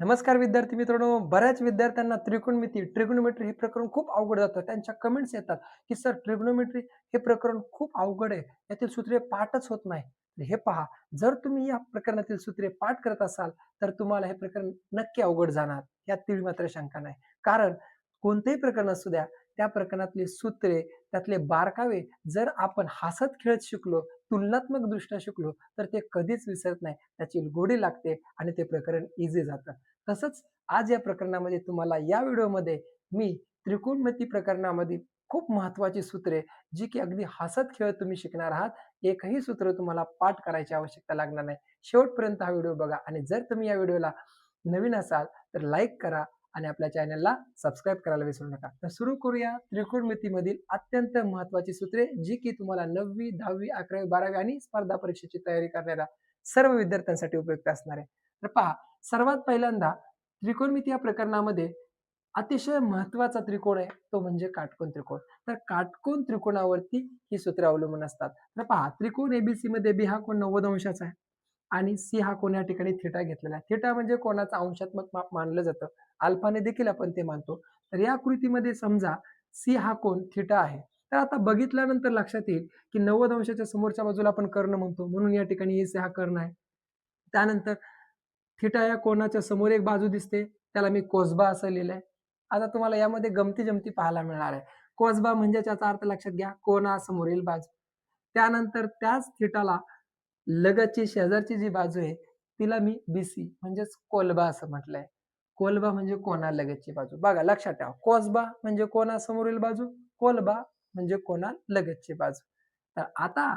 नमस्कार विद्यार्थी मित्रांनो बऱ्याच विद्यार्थ्यांना त्रिकोणमिती ट्रिग्नोमेट्री हे प्रकरण खूप अवघड जातं. त्यांच्या कमेंट्स येतात की सर ट्रिग्नोमेट्री हे प्रकरण खूप अवघड आहे. यातील सूत्रे पाठच होत नाही. हे पहा जर तुम्ही या प्रकरणातील सूत्रे पाठ करत असाल तर तुम्हाला हे प्रकरण नक्की अवघड जाणार. यात तीळ मात्र शंका नाही. कारण कोणतेही प्रकरण असू द्या त्या प्रकरणातली सूत्रे त्यातले बारकावे जर आपण हसत खेळत शिकलो तुलनात्मक दृष्ट्या शिकलो तर ते कधीच विसरत नाही. त्याची गोडी लागते आणि ते प्रकरण इझी जातं. तसंच आज या प्रकरणामध्ये तुम्हाला या व्हिडिओमध्ये मी त्रिकोणमिती प्रकरणामध्ये खूप महत्वाची सूत्रे जी की अगदी हसत खेळत तुम्ही शिकणार आहात एकही सूत्र तुम्हाला पाठ करायची आवश्यकता लागणार नाही. शेवटपर्यंत हा व्हिडिओ बघा आणि जर तुम्ही या व्हिडिओला नवीन असाल तर लाईक करा आणि आपल्या चॅनलला सबस्क्राईब करायला विसरू नका. तर सुरू करूया त्रिकोणमितीमधील अत्यंत महत्वाची सूत्रे जी की तुम्हाला नववी दहावी अकरावी बारावी आणि स्पर्धा परीक्षेची तयारी करणाऱ्या सर्व विद्यार्थ्यांसाठी उपयुक्त असणार. आहे तर पहा सर्वात पहिल्यांदा त्रिकोणमिती या प्रकरणामध्ये अतिशय महत्त्वाचा त्रिकोण आहे तो म्हणजे काटकोन त्रिकोण. तर काटकोन त्रिकोणावरती ही सूत्रे अवलंबून असतात. तर पहा त्रिकोण एबीसी मध्ये बी हा कोण नव्वद अंशाचा आहे आणि सी हा कोण या ठिकाणी थिटा घेतलेला आहे. थिटा म्हणजे कोणाचा अंशात्मक माप मानलं जातं. अल्फाने देखील आपण ते मानतो. तर या कृतीमध्ये समजा सी हा कोण थिटा आहे. तर आता बघितल्यानंतर लक्षात येईल की नव्वद अंशाच्या समोरच्या बाजूला आपण कर्ण म्हणतो. म्हणून या ठिकाणी एस हा कर्ण आहे. त्यानंतर थिटा या कोणाच्या समोर एक बाजू दिसते. त्याला मी कोसबा असं लिहिलं आहे आता तुम्हाला यामध्ये गमती जमती पाहायला मिळणार आहे. कोसबा म्हणजे त्याचा अर्थ लक्षात घ्या कोणासमोरील बाजू. त्यानंतर त्याच थिटाला लगतची शेजारची जी बाजू आहे तिला मी बीसी म्हणजेच कोलबा असं म्हटलंय. कोलबा म्हणजे कोणा लगतची बाजू? बघा लक्षात ठेवा. कोसबा म्हणजे कोणासमोरील बाजू? कोलबा म्हणजे कोणा लगतची बाजू. तर आता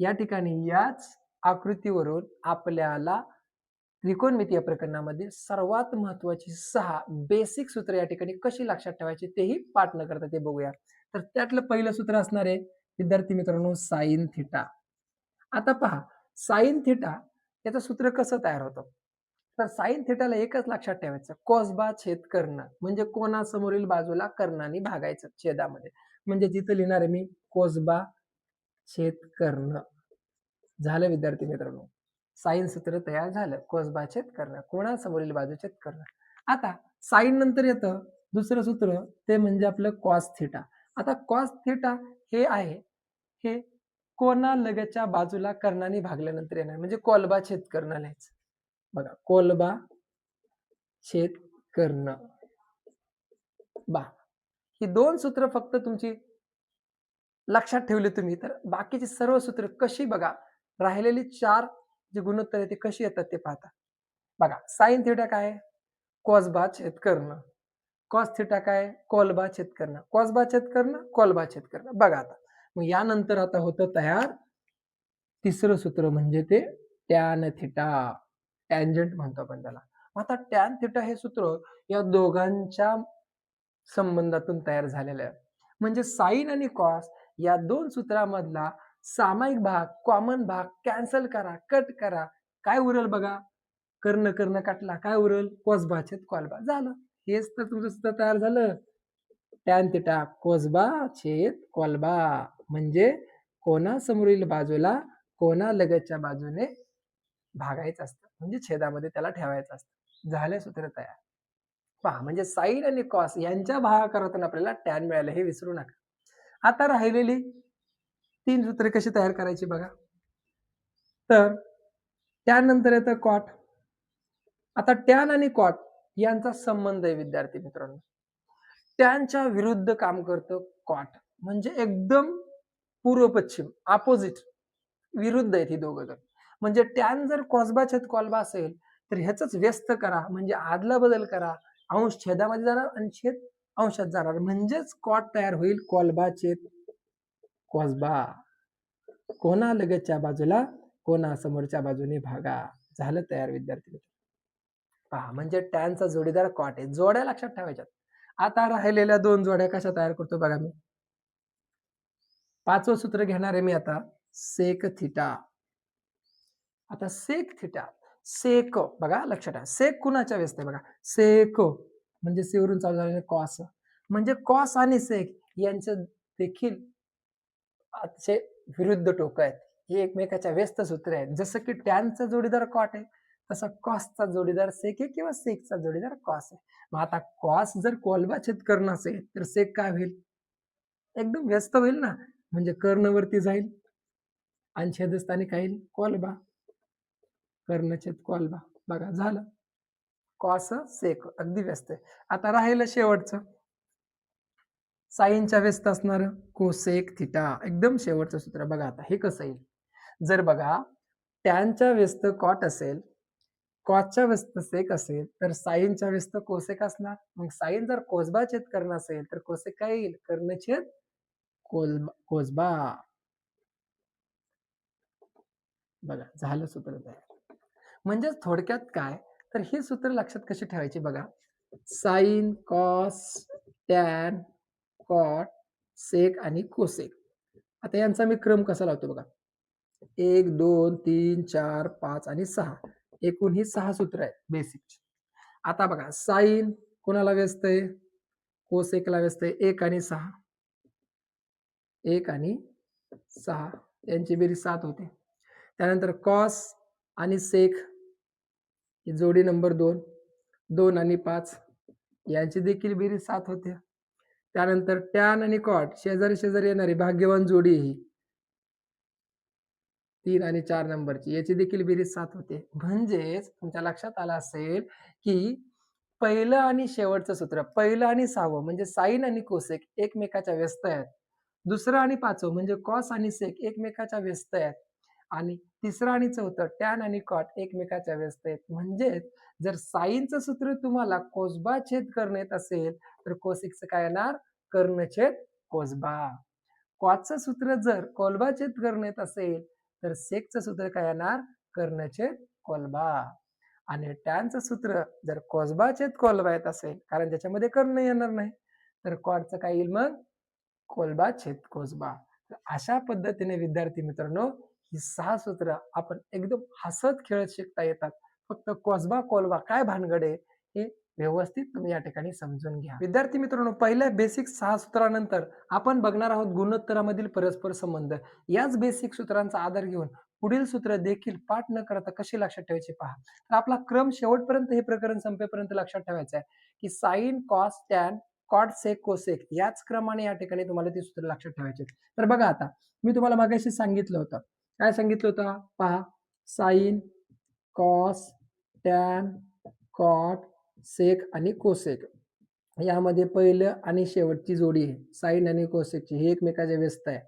या ठिकाणी याच आकृतीवरून आपल्याला त्रिकोणमितीय प्रकरणामध्ये सर्वात महत्वाची सहा बेसिक सूत्र या ठिकाणी कशी लक्षात ठेवायची तेही पाठ न करता ते बघूया. तर त्यातलं पहिलं सूत्र असणार आहे विद्यार्थी मित्रांनो साईन थिटा. आता पहा साईन थिटा याचं सूत्र कसं तयार होतं? तर साईन थिटाला एकच लक्षात ठेवायचं. कोसबा छेद कर्ण. म्हणजे कोणासमोरील बाजूला कर्णाने भागायचं छेदामध्ये. म्हणजे जिथं लिहिणार आहे मी कोसबा छेद कर्ण. झालं विद्यार्थी मित्रांनो. साईन सूत्र तयार झालं. कोसबा छेद कर्ण. कोणासमोरील बाजू छेद कर्ण. आता साईन नंतर येतं. दुसरं सूत्र ते म्हणजे आपलं कॉस थिटा. आता कॉस थिटा हे आहे. हे कोणा लगतच्या बाजूला कर्णाने भागल्यानंतर येणार. म्हणजे कोलबा छेद कर्ण लिहायचं. बघा कोलबा छेद कर्ण. बा ही दोन सूत्र फक्त तुमची लक्षात ठेवली तुम्ही तर बाकीची सर्व सूत्र कशी बघा राहिलेली चार जे गुणोत्तर आहे ते कशी येतात ते पाहता. बघा साईन थिटा काय कॉसबा छेद कर्ण. कॉस थिटा काय कोलबा छेद कर्ण. कॉसबा छेद कर्ण कोलबा छेद कर्ण. बघा आता मग यानंतर आता होतं तयार तिसरं सूत्र म्हणजे ते टॅन थिटा. टॅन्जंट म्हणतो आपण त्याला. आता टॅन थिटा हे सूत्र या दोघांच्या संबंधातून तयार झालेलं आहे. म्हणजे साईन आणि कॉस या दोन सूत्रामधला सामायिक भाग कॉमन भाग कॅन्सल करा कट करा. काय उरल बघा? कर्ण कर्ण काटला. काय उरल? कोसबा छेद कॉलबा झालं. हेच तर तुमचं सूत्र तयार झालं. टॅन थिटा कोसबा छेद कॉलबा म्हणजे कोणासमोरील बाजूला कोणा लगतच्या बाजूने भागायचं असतं. म्हणजे छेदामध्ये त्याला ठेवायचं असतं. झाले सूत्र तयार. पहा म्हणजे साईन आणि कॉस यांच्या भागाकारातून आपल्याला टॅन मिळालं हे विसरू नका. आता राहिलेली तीन सूत्रे कशी तयार करायची बघा. तर त्यानंतर येतं कॉट. आता टॅन आणि कॉट यांचा संबंध आहे विद्यार्थी मित्रांनो. टॅनच्या विरुद्ध काम करतं कॉट. म्हणजे एकदम पूर्व पश्चिम अपोजिट विरुद्ध आहेत ही दोघं जण. म्हणजे टॅन जर कॉसबा छेद कॉलबा असेल तर ह्याच व्यस्त करा म्हणजे आदला बदल करा अंश छेदामध्ये जाणार आणि छेद अंशात जाणार. म्हणजेच कॉट तयार होईल कॉलबा छेद कॉसबा. कोणा लगतच्या बाजूला कोणा समोरच्या बाजूने भागा. झालं तयार विद्यार्थी पहा म्हणजे टॅनचा जोडीदार कॉट आहे. जोड्या लक्षात ठेवायच्यात. आता राहिलेल्या दोन जोड्या कशा तयार करतो बघा मी. पाचवं सूत्र घेणार आहे मी आता. सेक थिटा आता सेक थिटा सेक बघा लक्षात ठेवा. सेक कुणाच्या व्यस्त आहे बघा? सेक म्हणजे सेवरून चालू झालेले कॉस म्हणजे कॉस आणि सेक यांचं देखील अतिशय विरुद्ध टोक आहेत. हे एकमेकाच्या व्यस्त सूत्र आहेत. जसं की टॅनचा जोडीदार कॉट आहे तसा कॉसचा जोडीदार सेक आहे किंवा सेकचा जोडीदार कॉस आहे. मग आता कॉस जर कोलबा छेद कर्ण असेल तर सेक काय होईल? एकदम व्यस्त होईल ना? म्हणजे कर्णवरती जाईल आणि छेदस्थानी काय येईल? कोलबा. कर्णछेद कॉलबा बघा झालं. कॉस सेक अगदी व्यस्त आहे. आता राहिलं शेवटचं. साईनच्या व्यस्त असणार कोसेक थिटा एकदम शेवटचं सूत्र. बघा आता हे कसं येईल? जर बघा टॅनच्या व्यस्त कॉट असेल कॉटच्या व्यस्त सेक असेल तर साईनच्या व्यस्त कोसेक असणार. मग साईन जर कोसबा छेद कर्ण असेल तर कोसेक काय येईल? कर्णछेद कोलबा कोसबा बघा झालं सूत्र तयार. म्हणजेच थोडक्यात काय? तर हे सूत्र लक्षात कसे ठेवायची बघा. Sine cos tan cot sec आणि कोसेक. आता यांचा मी क्रम कसा लावतो बघा. एक दोन तीन चार पाच आणि सहा. एकूण ही सहा सूत्र आहेत बेसिकची आता बघा साईन कोणाला व्यस्त आहे कोसेकला व्यस्त आहे एक आणि सहा. एक आणि सहा. यांची बेरीज सात होते. त्यानंतर कॉस आणि सेक ही जोडी नंबर दोन दोन आणि पाच यांची देखील बेरीज सात होत्या त्यानंतर टॅन आणि कॉट शेजारी शेजारी येणारी भाग्यवान जोडी ही तीन आणि चार नंबरची याची देखील बेरीज सात होते. म्हणजेच तुमच्या लक्षात आलं असेल की पहिलं आणि शेवटचं सूत्र पहिलं आणि सहावं म्हणजे साईन आणि कोसेक एकमेकाच्या व्यस्त आहेत. दुसरं आणि पाचवं म्हणजे कॉस आणि सेक एकमेकाच्या व्यस्त आहेत. आणि तिसरं आणि चौथं टॅन आणि कॉट एकमेकाच्या व्यस्त आहेत. म्हणजेच जर साईनचं सूत्र तुम्हाला कोसबा छेद कर्ण येत असेल तर कोसिकचं काय येणार? कर्णछेद कोसबा. क्वाचं सूत्र जर कोलबा छेद कर्ण येत असेल तर सेकचं सूत्र काय येणार? कर्णछेद कोलबा. आणि टॅनचं सूत्र जर कोसबा छेद कोलबा येत असेल कारण त्याच्यामध्ये कर्ण येणार नाही तर कॉटचं काय येईल मग? कोलबा छेद कोसबा. तर अशा पद्धतीने विद्यार्थी मित्रांनो ही सहा सूत्र आपण एकदम हसत खेळत शिकता येतात. फक्त कोसबा कोलबा काय भानगड आहे हे व्यवस्थित तुम्ही या ठिकाणी समजून घ्या. विद्यार्थी मित्रांनो पहिल्या बेसिक सहा सूत्रानंतर आपण बघणार आहोत गुणोत्तरामधील परस्पर संबंध. याच बेसिक सूत्रांचा आधार घेऊन पुढील सूत्र देखील पाठ न करता कशी लक्षात ठेवायचे पहा. तर आपला क्रम शेवटपर्यंत हे प्रकरण संपेपर्यंत लक्षात ठेवायचं आहे की sine cos tan cot sec cosec याच क्रमाने या ठिकाणी तुम्हाला ती सूत्र लक्षात ठेवायचे तर बघा आता मी तुम्हाला मागाशी सांगितलं होतं काय सांगितलं होतं? पहा sine cos tan cot sec आणि कोसेक. यामध्ये पहिलं आणि शेवटची जोडी आहे. साईन आणि कोसेकची. ही एकमेकाच्या व्यस्त आहे.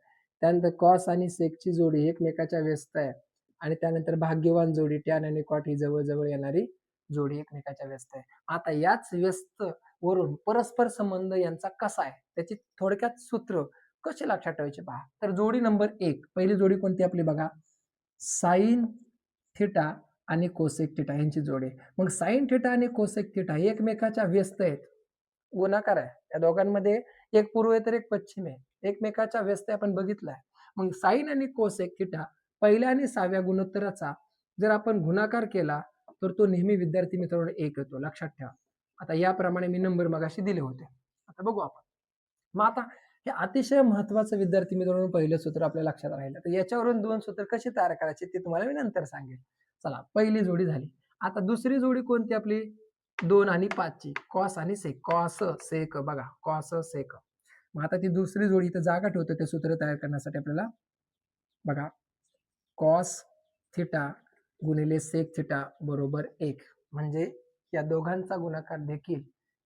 त्यानंतर कॉस आणि सेकची जोडी एकमेकाच्या व्यस्त आहे. आणि त्यानंतर भाग्यवान जोडी टॅन आणि कॉट ही जवळजवळ येणारी जोडी एकमेकाच्या व्यस्त आहे. आता याच व्यस्त वरून परस्पर संबंध यांचा कसा आहे? त्याची थोडक्यात सूत्र कसे लक्षात ठेवायचे पहा. तर जोडी नंबर एक पहिली जोडी कोणती आपली बघा. साईन थिटा आणि कोसेक थिटा यांची जोडी. मग साईन थिटा आणि कोसेक थिटा एकमेकाच्या व्यस्त आहेत. गुणाकार आहे. या दोघांमध्ये एक पूर्व आहे तर एक पश्चिम आहे. एकमेकाच्या व्यस्त आपण बघितलाय. मग साईन आणि कोसेक थिटा पहिल्या आणि सहाव्या गुणोत्तराचा जर आपण गुणाकार केला तर तो नेहमी विद्यार्थी मित्रांनो एक येतो. लक्षात ठेवा. आता याप्रमाणे मी नंबर मगाशी दिले होते. आता बघू आपण. मग आता हे अतिशय महत्वाचं विद्यार्थी मित्रांनो पहिलं सूत्र आपल्या लक्षात राहिलं. तर याच्यावरून दोन सूत्र कशी तयार करायचे ते तुम्हाला मी नंतर सांगेल. चला पहिली जोडी झाली. आता दुसरी जोडी कोणती आपली? दोन आणि पाचची. कॉस आणि सेक. कॉस सेक. बघा कॉस सेक. मग आता ती दुसरी जोडी इथं जागा ठेवतो ते सूत्र तयार करण्यासाठी आपल्याला बघा कॉस थिटा गुणिले सेक थिटा बरोबर एक. म्हणजे या दोघांचा गुणाकार देखील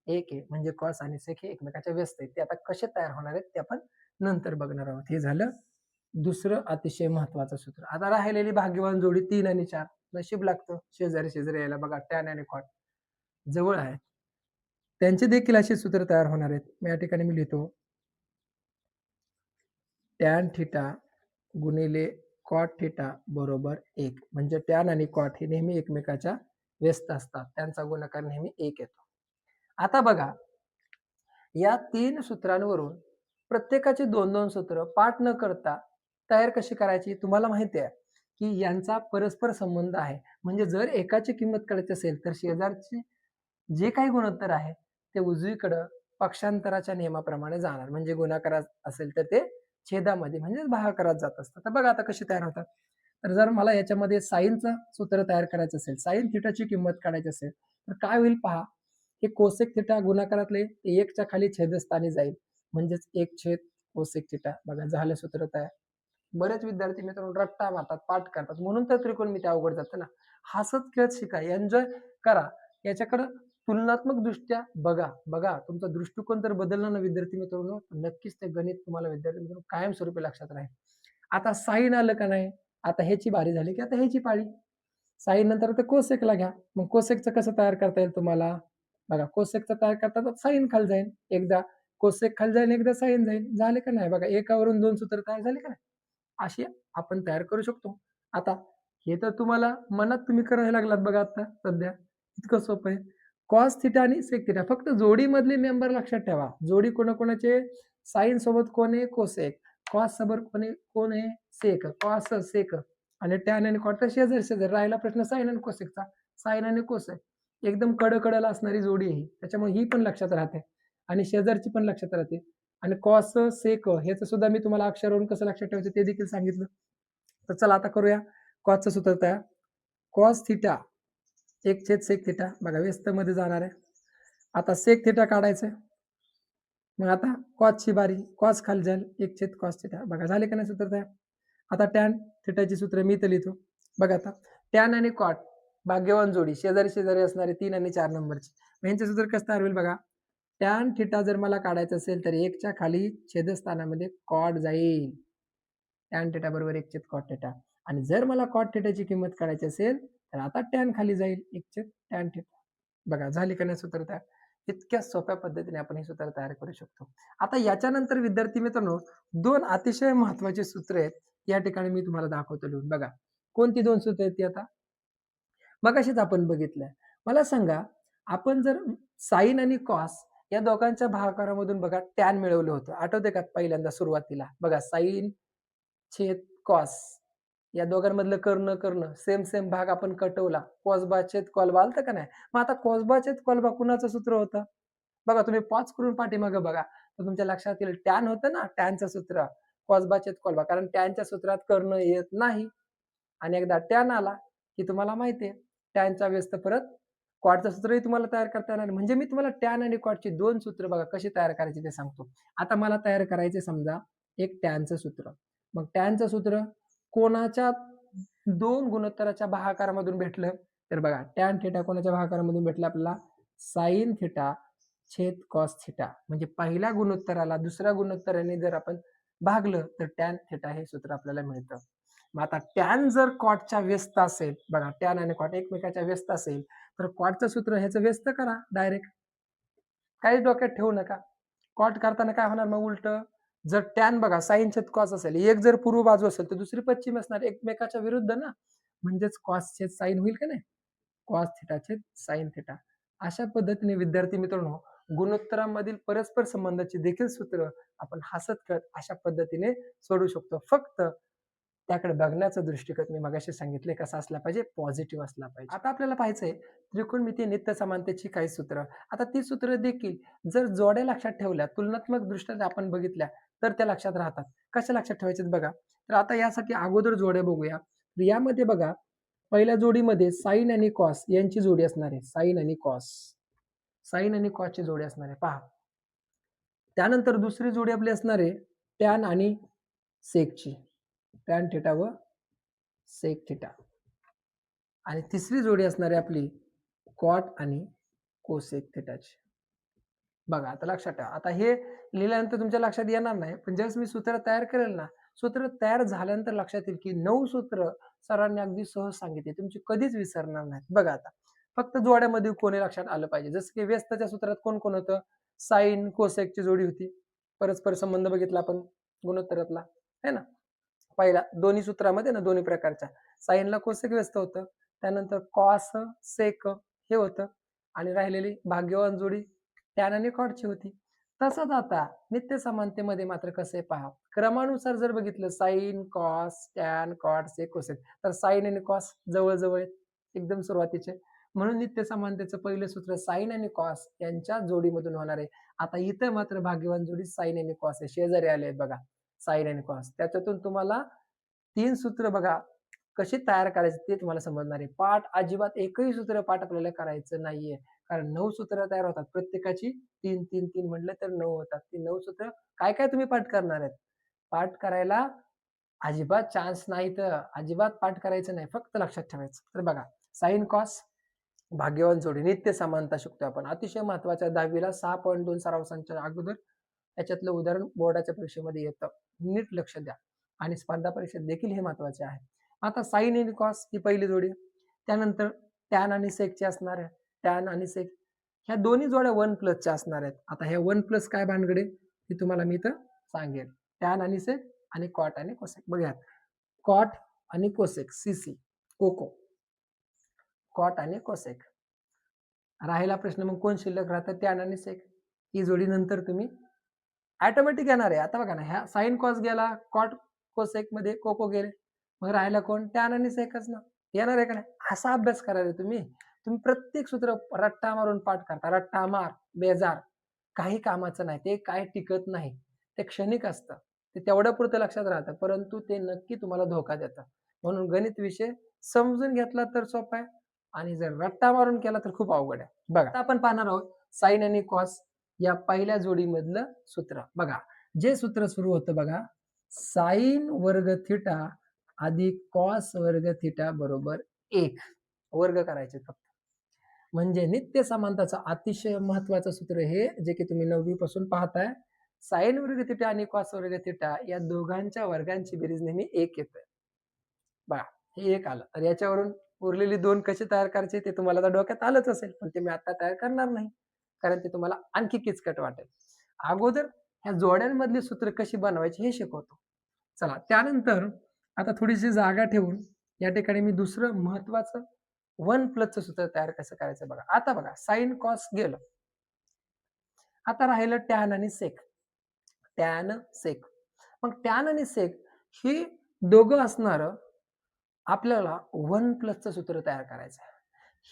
एक आहे म्हणजे कॉस आणि सेक हे एकमेकाच्या व्यस्त आहेत. ते आता कसे तयार होणार आहेत ते आपण नंतर बघणार आहोत. हे झालं दुसरं अतिशय महत्वाचं सूत्र. आता राहिलेली भाग्यवान जोडी तीन आणि चार. नशीब लागतं. शेजारी शेजारी यायला बघा. टॅन आणि कॉट. जवळ आहे त्यांचे देखील असे सूत्र तयार होणार आहेत. मी या ठिकाणी मी लिहितो. टॅन थिटा गुणिले कॉट थिटा बरोबर एक. म्हणजे टॅन आणि कॉट हे नेहमी एकमेकाच्या व्यस्त असतात. त्यांचा गुणाकार नेहमी एक येतो. आता बघा या तीन सूत्रांवरून प्रत्येकाचे दोन दोन सूत्र पाठ न करता तयार कशी करायची तुम्हाला माहिती आहे? की यांचा परस्पर संबंध आहे. म्हणजे जर एकाची किंमत काढायची असेल तर शेजारची जे काही गुणोत्तर आहे ते उजवीकडं पक्षांतराच्या नियमाप्रमाणे जाणार. म्हणजे गुणाकारात असेल तर ते छेदामध्ये म्हणजे भागाकारात जात असतात तर बघा आता कशी तयार होतात. तर जर मला याच्यामध्ये साईनचं सूत्र तयार करायचं असेल साईन थिटाची किंमत काढायची असेल तर काय होईल पहा. हे कोसेक थिटा गुणाकारातले एकच्या खाली छेदस्थानी जाईल. म्हणजेच एक छेद कोसेक थिटा बघा झालं सूत्र तयार. बरेच विद्यार्थी मित्रांनो रट्टा मारतात पाठ करतात. म्हणून तर त्रिकोणमिती अवघड जातं ना. हसत खेळत शिका एन्जॉय करा. याच्याकडं तुलनात्मक दृष्ट्या बघा. बघा तुमचा दृष्टिकोन जर बदलला ना विद्यार्थी मित्रांनो. नक्कीच ते गणित तुम्हाला विद्यार्थी मित्रांनो कायमस्वरूपी लक्षात राहील. आता साईन आलं का नाही? आता ह्याची बारी झाली की आता ह्याची पाळी. साईन नंतर ते कोसेकला घ्या. मग कोसेकचं कसं तयार करता येईल तुम्हाला? बघा कोसेकचा तयार करता तर साईन खाली जाईल एकदा कोसेक खाली जाईल एकदा साईन जाईल झाले का नाही? बघा एकावरून दोन सूत्र तयार झाले का नाही? अशी आपण तयार करू शकतो. आता हे तर तुम्हाला मनात तुम्ही करायला लागलात बघा आता सध्या. इतकं सोपं आहे. कॉस थिटा आणि सेक थिटा. फक्त जोडीमधले मेंबर लक्षात ठेवा. जोडी कोणाकोणाचे? साईन सोबत कोण आहे? कोसेक. कॉस सोबत कोण आहे? कोण आहे? सेक. Cos sec. आणि टॅन आणि कॉट तर शेजारी शेजारी. राहिला प्रश्न साईन आणि कोसेकचा. साईन आणि कोसेक. एकदम कडकडला असणारी जोडी आहे त्याच्यामुळे ही पण लक्षात राहते. आणि शेजारची पण लक्षात राहते. आणि कॉस सेक ह्याचं सुद्धा मी तुम्हाला अक्षरावरून कसं लक्षात ठेवायचं ते देखील सांगितलं. तर चला आता करूया. कॉसचं सूत्र तयार. कॉस थिटा एक छेद सेक थिटा. बघा व्यस्त मध्ये जाणार आहे. आता सेक थिटा काढायचं मग आता कॉसची बारी कॉस खाली जाईल एक छेद कॉस थिटा. बघा झाले का नाही सूत्र तयार? आता टॅन थिटाची सूत्र मी तर लिहितो. बघा आता टॅन आणि कॉट भाग्यवान जोडी शेजारी शेजारी असणारे तीन आणि चार नंबरची. मग यांचे सूत्र कसं तयार होईल बघा टॅन थिटा जर मला काढायचं असेल तर एकच्या खाली छेदस्थानामध्ये कॉट जाईल. टॅन थिटा बरोबर एक छेद कॉट थिटा आणि जर मला कॉट थिटाची किंमत काढायची असेल तर आता टॅन खाली जाईल एक छेद टॅन थिटा बघा झाली का नाही सूत्र तयार? इतक्या सोप्या पद्धतीने आपण हे सूत्र तयार करू शकतो. आता याच्यानंतर विद्यार्थी मित्रांनो दोन अतिशय महत्त्वाचे सूत्र आहेत या ठिकाणी मी तुम्हाला दाखवतो लिहून. बघा कोणती दोन सूत्र आहेत ती आता? मग अशीच आपण बघितलंय मला सांगा आपण जर साईन आणि कॉस या दोघांच्या भागाकारामधून बघा टॅन मिळवलं होतं. आठवते का पहिल्यांदा सुरुवातीला? बघा साईन छेद कॉस या दोघांमधलं कर्ण कर्ण. सेम सेम भाग आपण कटवला. कॉसबा छेद कॉलबा आलतं का नाही? मग आता कॉसबा छेद कॉलबा कुणाचं सूत्र होतं? बघा तुम्ही पाच करून पाठीमागं बघा. तर तुमच्या लक्षात येईल टॅन होतं ना टॅनचं सूत्र. कॉसबा छेद कॉलबा कारण टॅनच्या सूत्रात कर्ण येत नाही. आणि एकदा टॅन आला की तुम्हाला माहिती आहे टॅनचा व्यस्त परत. क्वाडचं सूत्रही तुम्हाला तयार करता येणार. नाही. म्हणजे मी तुम्हाला टॅन आणि क्वाडची दोन सूत्र बघा कशी तयार करायची ते सांगतो. आता मला तयार करायचे समजा एक टॅनचं सूत्र. मग टॅनचं सूत्र कोणाच्या दोन गुणोत्तराच्या भागाकारामधून भेटलं? तर बघा टॅन थिटा कोणाच्या भागाकारामधून भेटलं? आपल्याला साईन थिटा छेद कॉस थिटा म्हणजे पहिल्या गुणोत्तराला दुसऱ्या गुणोत्तराने जर आपण भागलं तर टॅन थिटा हे सूत्र आपल्याला मिळतं. मग आता टॅन जर कॉटच्या व्यस्त असेल बघा टॅन आणि कॉट एकमेकाच्या व्यस्त असेल तर कॉटचं सूत्र ह्याचं व्यस्त करा डायरेक्ट काहीच डोक्यात ठेवू नका. कॉट करताना काय होणार मग उलट? जर टॅन बघा साईन छेद कॉस असेल एक जर पूर्व बाजू असेल तर दुसरी पश्चिम असणार एकमेकाच्या विरुद्ध ना? म्हणजेच कॉस छेद साईन होईल का नाही? कॉस थिटा छेद साईन थिटा अशा पद्धतीने विद्यार्थी मित्रांनो गुणोत्तरांमधील परस्पर संबंधाची देखील सूत्र आपण हसत खेळत अशा पद्धतीने सोडू शकतो. फक्त त्याकडे बघण्याचा दृष्टिकोन मी मगाशी सांगितले कसा असला पाहिजे पॉझिटिव्ह असला पाहिजे. आता आपल्याला पाहायचंय त्रिकोणमिती नित्य समानतेची काही सूत्र. आता ती सूत्र देखील जर जोड्या लक्षात ठेवल्या तुलनात्मक दृष्ट्या आपण बघितल्या तर त्या लक्षात राहतात. कशा लक्षात ठेवायचे बघा? तर आता यासाठी अगोदर जोड्या बघूया. यामध्ये बघा पहिल्या जोडीमध्ये साईन आणि कॉस यांची जोडी असणार. आहे साईन आणि कॉस. साईन आणि कॉसची जोडी असणार. आहे पहा. त्यानंतर दुसरी जोडी आपली असणार आहे टॅन आणि सेकची. टॅन थिटा व सेक थिटा आणि तिसरी जोडी असणारी आपली कॉट आणि कोसेक थिटाची बघा आता लक्षात ठेवा. आता हे लिहिल्यानंतर तुमच्या लक्षात येणार नाही पण ज्यावेळेस मी सूत्र तयार करेल ना सूत्र तयार झाल्यानंतर लक्षात येईल की नऊ सूत्र सरांनी अगदी सहज सांगितले. तुमची कधीच विसरणार नाहीत. बघा आता फक्त जोड्यामध्ये कोणी लक्षात आलं पाहिजे. जसं की व्यस्तच्या सूत्रात कोण कोण होतं? साईन कोसेकची जोडी होती. परस्पर संबंध बघितला आपण गुणोत्तरातला. है ना? पहिला दोन्ही सूत्रामध्ये ना दोन्ही प्रकारच्या. साईनला कोसेक व्यस्त होतं. त्यानंतर कॉस सेक हे होतं. आणि राहिलेली भाग्यवान जोडी टॅन आणि कॉडची होती. तसंच आता नित्य समानतेमध्ये मात्र कसं आहे पहा. क्रमानुसार जर बघितलं sine cos tan cot sec cosec तर साईन आणि कॉस जवळजवळ एकदम सुरुवातीचे. म्हणून नित्य समानतेचं पहिलं सूत्र साईन आणि कॉस यांच्या जोडीमधून होणार आहे. आता इथं मात्र भाग्यवान जोडी साईन आणि कॉस आहे शेजारी आले आहेत बघा. साईन आणि कॉस त्याच्यातून तुम्हाला तीन सूत्र बघा कशी तयार करायचे ते तुम्हाला समजणार आहे. पाठ अजिबात एकही सूत्र पाठ आपल्याला करायचं नाहीये. कारण नऊ सूत्र तयार होतात. प्रत्येकाची तीन तीन तीन म्हटलं तर नऊ होतात. ती नऊ सूत्र काय काय तुम्ही पाठ करणार आहेत? पाठ करायला अजिबात चान्स नाही तर अजिबात पाठ करायचं नाही. फक्त लक्षात ठेवायचं. तर बघा साईन कॉस भाग्यवान जोडी नित्य समानता शिकतो आपण. अतिशय महत्त्वाच्या दहावीला सहा पॉईंट दोन सरावसांच्या अगोदर याच्यातलं उदाहरण बोर्डाच्या परीक्षेमध्ये येतं. नीट लक्ष द्या. आणि स्पर्धा परीक्षेत देखील हे महत्त्वाचे आहे. आता साईन आणि कॉस ही पहिली जोडी. त्यानंतर टॅन आणि सेकची असणार आहे. टॅन आणि सेक ह्या दोन्ही जोड्या वन प्लसच्या असणार आहेत. आता ह्या वन प्लस काय भानगडे? हे तुम्हाला मी इथं सांगेन टॅन आणि सेक आणि कॉट आणि कोसेक. बघूयात. कॉट आणि कोसेक. सी सी कोको. कॉट आणि कोसेक. राहिला प्रश्न मग कोण शिल्लक राहतं? टॅन आणि सेक. ही जोडी नंतर तुम्ही ऑटोमॅटिक येणार आहे. आता बघा ना ह्या साईन कॉस गेला कॉट कोसेकमध्ये कोको गेले मग राहिला कोण? टॅन आणि सेकच ना. येणार आहे का नाही? असा अभ्यास करायला तुम्ही तुम्ही प्रत्येक सूत्र रट्टा मारून पाठ करता. रट्टा मार बेजार. काही कामाचं नाही. ते काय टिकत नाही. ते क्षणिक असतं. ते तेवढ्या पुरतं लक्षात राहतं. परंतु ते नक्की तुम्हाला धोका देतं. म्हणून गणित विषय समजून घेतला तर सोपा आहे. आणि जर रट्टा मारून केला तर खूप अवघड आहे. बघा. आपण पाहणार आहोत साईन आणि कॉस. या पहिल्या जोडीमधलं सूत्र. बघा जे सूत्र सुरू होतं बघा साईन वर्ग थिटा अधिक कॉस वर्ग थिटा बरोबर एक. वर्ग करायचे फक्त. म्हणजे नित्य समानताचं अतिशय महत्वाचं सूत्र हे जे की तुम्ही नववी पासून पाहताय साईन वर्ग थिटा आणि कॉस वर्ग थिटा या दोघांच्या वर्गांची बेरीज नेहमी एक येते. बघा हे एक आलं. तर याच्यावरून उरलेली दोन कसे तयार करायचे ते तुम्हाला तर डोक्यात आलंच असेल पण ते मी आता तयार करणार नाही. कारण ते तुम्हाला आणखी किचकट वाटेल. अगोदर ह्या जोड्यांमधली सूत्र कशी बनवायची हे शिकवतो. चला त्यानंतर आता थोडीशी जागा ठेवून या ठिकाणी मी दुसरं महत्वाचं वन प्लसचं सूत्र तयार कसं करायचं बघा. आता बघा साईन कॉस गेलं. आता राहिलं टॅन आणि सेक टॅन सेक मग टॅन आणि सेक ही दोघं असणार आपल्याला वन प्लसचं सूत्र तयार करायचं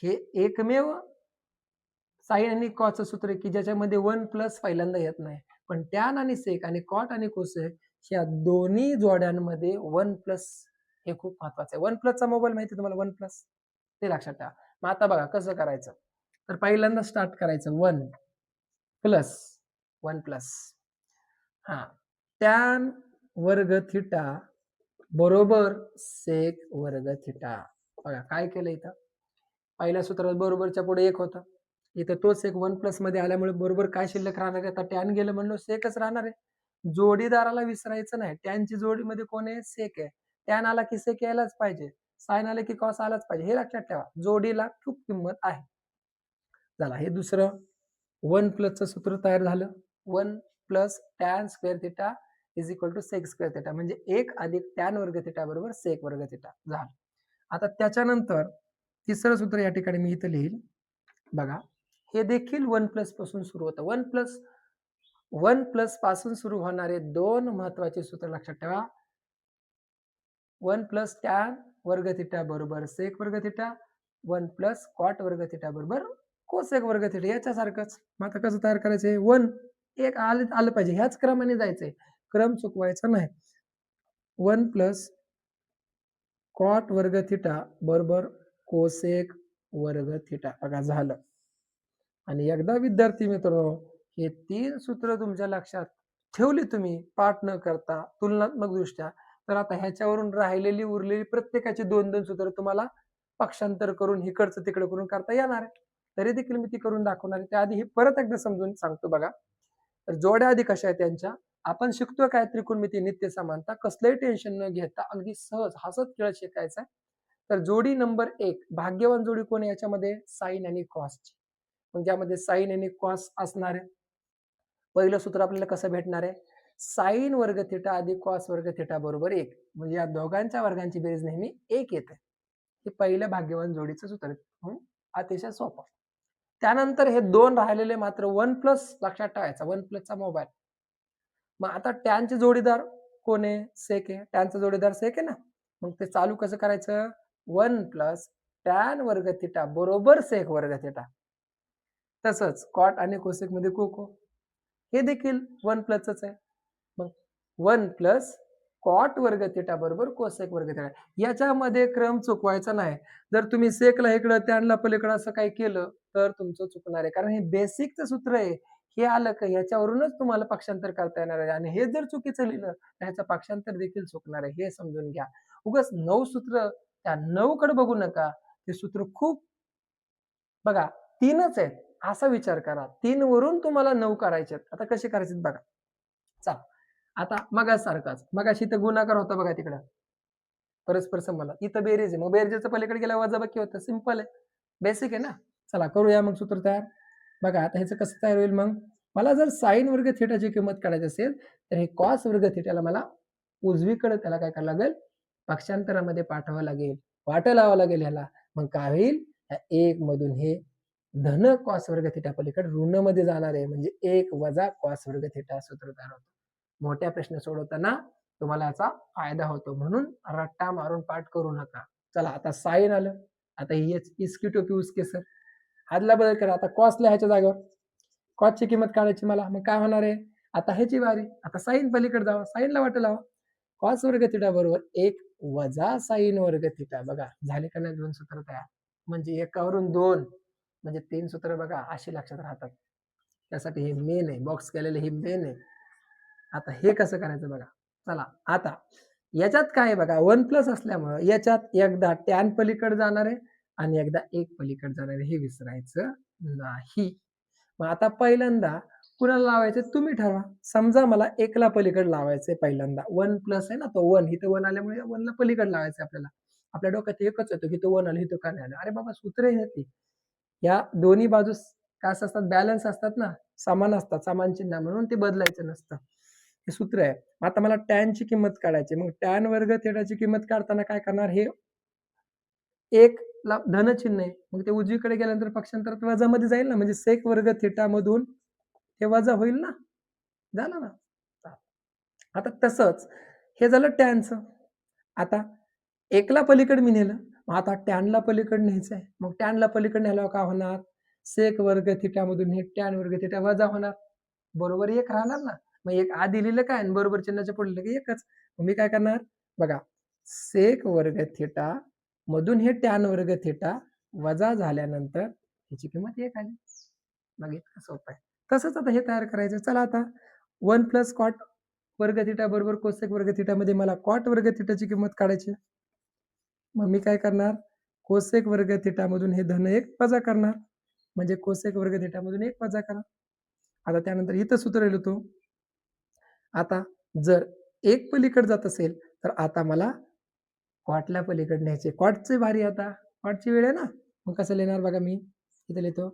हे एकमेव साईन आणि कॉचं सूत्र आहे की ज्याच्यामध्ये वन प्लस पहिल्यांदा येत नाही. पण टॅन आणि सेक आणि कॉट आणि कोसेक या दोन्ही जोड्यांमध्ये वन प्लस हे खूप महत्वाचं आहे. वन प्लसचा मोबाईल माहिती आहे तुम्हाला? One plus. ते लक्षात ठेवा. मग आता बघा कसं करायचं? तर पहिल्यांदा स्टार्ट करायचं वन प्लस वन प्लस. हा. टॅन वर्ग थिटा बरोबर सेक वर्ग थिटा. बघा काय केलं इथं? पहिल्या सूत्रात बरोबरच्या पुढे एक होतं. इथं तोच एक वन प्लसमध्ये आल्यामुळे बरोबर काय शिल्लक राहणार आहे? आता टॅन गेलं म्हणलो सेकच राहणार आहे. जोडीदाराला विसरायचं नाही. टॅनची जोडीमध्ये कोण आहे? सेक आहे. टॅन आला की सेक यायलाच पाहिजे. सायन आले की कॉस आलाच पाहिजे. हे लक्षात ठेवा. जोडीला खूप किंमत आहे. झाला हे दुसरं वन प्लसचं सूत्र तयार झालं. One plus tan square theta is equal to sec square theta. म्हणजे एक अधिक टॅन वर्ग थिटा बरोबर सेक वर्ग थिटा झालं. आता त्याच्यानंतर तिसरं सूत्र या ठिकाणी मी इथं लिहील. बघा. हे देखील वन प्लसपासून सुरू होतं. वन प्लस वन प्लसपासून सुरू होणारे दोन महत्त्वाचे सूत्र लक्षात ठेवा. वन प्लस टॅन वर्ग थिटा बरोबर सेक वर्ग थिटा वन प्लस कॉट वर्ग थिटा बरोबर कोसेक वर्ग थिटा याच्यासारखंच मग आता कसं तयार करायचंय? वन एक आलं आलं पाहिजे. ह्याच क्रमाने जायचंय. क्रम चुकवायचा नाही. वन प्लस कॉट वर्ग थिटा बरोबर कोसेक वर्ग थिटा बघा झालं. आणि एकदा विद्यार्थी मित्रांनो हे तीन सूत्र तुमच्या लक्षात ठेवली तुम्ही पाठ न करता तुलनात्मक दृष्ट्या तर आता ह्याच्यावरून राहिलेली उरलेली प्रत्येकाची दोन दोन सूत्र तुम्हाला पक्षांतर करून हिकडचं तिकडे करून करता येणार आहे. तरी देखील मी ती करून दाखवणार आहे. त्याआधी हे परत एकदा समजून सांगतो बघा. तर जोड्या आधी कशा आहेत त्यांच्या आपण शिकतोय काय त्रिकोणमिती नित्य समानता कसलंही टेन्शन न घेता अगदी सहज हसत खेळत शिकायचं तर जोडी नंबर एक भाग्यवान जोडी कोण याच्यामध्ये? साईन आणि कॉसची मग ज्यामध्ये साईन आणि कॉस असणार आहे. पहिलं सूत्र आपल्याला कसं भेटणार आहे? साईन वर्ग थिटा अधिक कॉस वर्ग थिटा बरोबर एक. म्हणजे या दोघांच्या वर्गांची बेरीज नेहमी एक येते. हे पहिलं भाग्यवान जोडीचं सूत्र आहे. अतिशय सोपं. त्यानंतर हे दोन राहिलेले मात्र वन प्लस लक्षात ठेवायचा. वन प्लसचा मोबाईल. मग आता टॅनचे जोडीदार कोण आहे? सेक आहे. टॅनचा जोडीदार सेक आहे ना? मग ते चालू कसं करायचं? वन प्लस टॅन वर्ग थिटा बरोबर सेक वर्ग थिटा. तसंच कॉट आणि कोसेकमध्ये कोको. हे देखील वन प्लसच आहे. मग वन प्लस कॉट वर्ग थिटा बरोबर कोसेक वर्ग थिटा. याच्यामध्ये क्रम चुकवायचा नाही. जर तुम्ही सेकला इकडं त्यांना पलीकडं असं काही केलं तर तुमचं चुकणार आहे. कारण हे बेसिकचं सूत्र आहे. हे आलं का याच्यावरूनच तुम्हाला पक्षांतर करता येणार आहे. आणि हे जर चुकीचं लिहिलं तर ह्याचं पक्षांतर देखील चुकणार आहे. हे समजून घ्या. उगाच नऊ सूत्र त्या नऊ कडे बघू नका. ते सूत्र खूप बघा तीनच आहेत. असा विचार करा. तीन वरून तुम्हाला नऊ करायचे आता कसे करायचे बघा. चला. आता मगासारखाच. मगाशी इथं गुणाकार होता बघा तिकडं. परस्पर संबंध इथं बेरीज आहे. मग बेरजेचं पलीकडे गेल्या वजाबाकी होतं. सिंपल आहे. बेसिक आहे ना? चला करूया मग सूत्र तयार. बघा आता ह्याचं कसं तयार होईल मग? मला जर साईन वर्ग थिटाची किंमत काढायची असेल तर हे कॉस वर्ग थिटाला मला उजवीकडे त्याला काय करावं लागेल? पक्षांतरामध्ये पाठवावं लागेल. वाट लावावं लागेल ह्याला. मग काय होईल? ह्या एक मधून हे धन कॉस वर्ग थिटा पलीकडे ऋणमध्ये जाणार आहे. म्हणजे एक वजा कॉस वर्ग थिटा सूत्र तयार होतो मोठ्या प्रश्न सोडवताना तुम्हाला याचा फायदा होतो. म्हणून रट्टा मारून पाठ करू नका. चला आता साईन आलं. आता ही इस्किटो क्यूज के सर. आदला बदल करा. आता कॉस लिहायच्या जागेवर. कॉसची किंमत काढायची मला. मग काय होणार आहे? आता ह्याची वारी. आता साईन पलीकडे जावा. साईनला वाट लावा. कॉस वर्ग थिटा बरोबर एक वजा साईन वर्ग थिटा बघा झाले का नाही दोन सूत्र तयार? म्हणजे एकावरून दोन. म्हणजे तीन सूत्र बघा अशी लक्षात राहतात. त्यासाठी हे मेन आहे. बॉक्स केलेले हे मेन आहे. आता हे कसं करायचं बघा? चला आता याच्यात काय आहे बघा? वन प्लस असल्यामुळं याच्यात एकदा टॅन पलीकडे जाणार आहे आणि एकदा एक पलीकडे जाणार आहे. हे विसरायचं नाही. मग आता पहिल्यांदा कुणाला लावायचं? तुम्ही ठरवा. समजा मला एकला पलीकडे लावायचंय पहिल्यांदा. वन प्लस आहे ना तो वन इथं वन आल्यामुळे वनला पलीकडे लावायचं आपल्याला. आपल्या डोक्यात एकच येतो की तो वन आलं इथं का नाही आलं? अरे बाबा सूत्र हे या दोन्ही बाजूस काय असतात बॅलन्स असतात ना समान असतात समान चिन्ह म्हणून ते बदलायचं नसतं. हे सूत्र आहे. आता मला टॅनची किंमत काढायची मग टॅन वर्ग थेटाची किंमत काढताना काय करणार? हे एक ला धन चिन्ह आहे. मग ते उजवीकडे गेल्यानंतर पक्षांतरात वजामध्ये जाईल ना? म्हणजे सेक वर्ग थिटा मधून हे वजा होईल ना? झालं ना? आता तसंच हे झालं टॅनचं आता एकला पलीकडे मी नेलं. मग आता टॅनला पलीकडे न्यायचं आहे. मग टॅनला पलीकडे न्यायला का होणार? सेक वर्ग थिटामधून हे टॅन वर्ग थिटा वजा होणार. बरोबर एक राहणार ना? मग एक आधी दिलेलं काय? आणि बरोबर चिन्हाच्या पुढे की एकच. मग मी काय करणार? बघा सेक वर्ग थिटा मधून हे टॅन वर्ग थिटा वजा झाल्यानंतर ह्याची किंमत एक आली. मग इतकं सोपं आहे. तसंच आता हे तयार करायचं. चला आता वन प्लस कॉट वर्ग थिटा बरोबर कोसेक वर्ग थिटामध्ये मला कॉट वर्ग थिटाची किंमत काढायची आहे. मग मी काय करणार? कोसेक वर्ग थिटामधून हे धन एक वजा करणार. म्हणजे कोसेक वर्ग थिटामधून एक वजा करा. आता त्यानंतर इथं सूत्र लिहितो. आता जर एक पलीकडे जात असेल तर आता मला क्वाटल्या पलीकडे न्यायचे क्वाटचे भारी आता. क्वाटची वेळ आहे ना? मग कसं लिहिणार बघा मी? इथे लिहितो.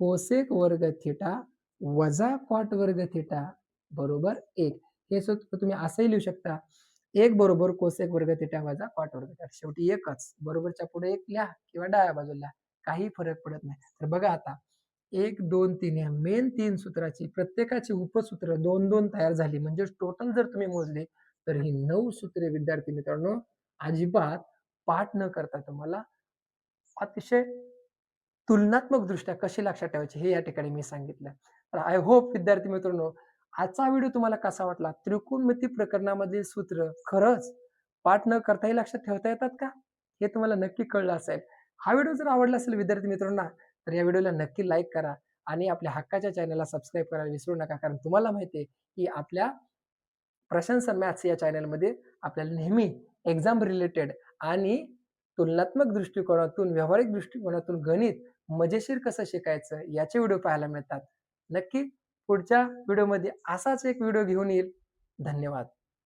कोसेक वर्ग थिटा वजा क्वाट वर्ग थिटा बरोबर एक. हे सूत्र तुम्ही असंही लिहू शकता. एक बरोबर कोसेक वर्ग थिटा वजा कॉट वर्ग. थिटा शेवटी एकच. बरोबरच्या पुढे एक लिहा किंवा डाव्या बाजूला काही फरक पडत नाही. तर बघा आता. एक दोन तीन या मेन तीन सूत्राची प्रत्येकाची उपसूत्र दोन दोन तयार झाली. म्हणजे टोटल जर तुम्ही मोजले तर ही नऊ सूत्रे विद्यार्थी मित्रांनो अजिबात पाठ न करता तुम्हाला अतिशय तुलनात्मक दृष्ट्या कशी लक्षात ठेवायची हे या ठिकाणी मी सांगितलं. तर आय होप विद्यार्थी मित्रांनो आजचा व्हिडिओ तुम्हाला कसा वाटला? त्रिकोणमिती प्रकरणामधील सूत्र खरंच पाठ न करताही लक्षात ठेवता येतात का? हे तुम्हाला नक्की कळलं असेल. हा व्हिडिओ जर आवडला असेल विद्यार्थी मित्रांना तर या व्हिडिओला नक्की लाईक करा आणि आपल्या हक्काच्या चॅनलला सबस्क्राईब करायला विसरू नका कारण तुम्हाला माहिती आहे की आपल्या प्रशंसा मॅथ्स या चॅनलमध्ये आपल्याला नेहमी एक्झाम रिलेटेड आणि तुलनात्मक दृष्टिकोनातून व्यावहारिक दृष्टिकोनातून गणित मजेशीर कसं शिकायचं याचे व्हिडिओ पाहायला मिळतात. नक्की पुढच्या व्हिडिओमध्ये असाच एक व्हिडिओ घेऊन येईल. धन्यवाद.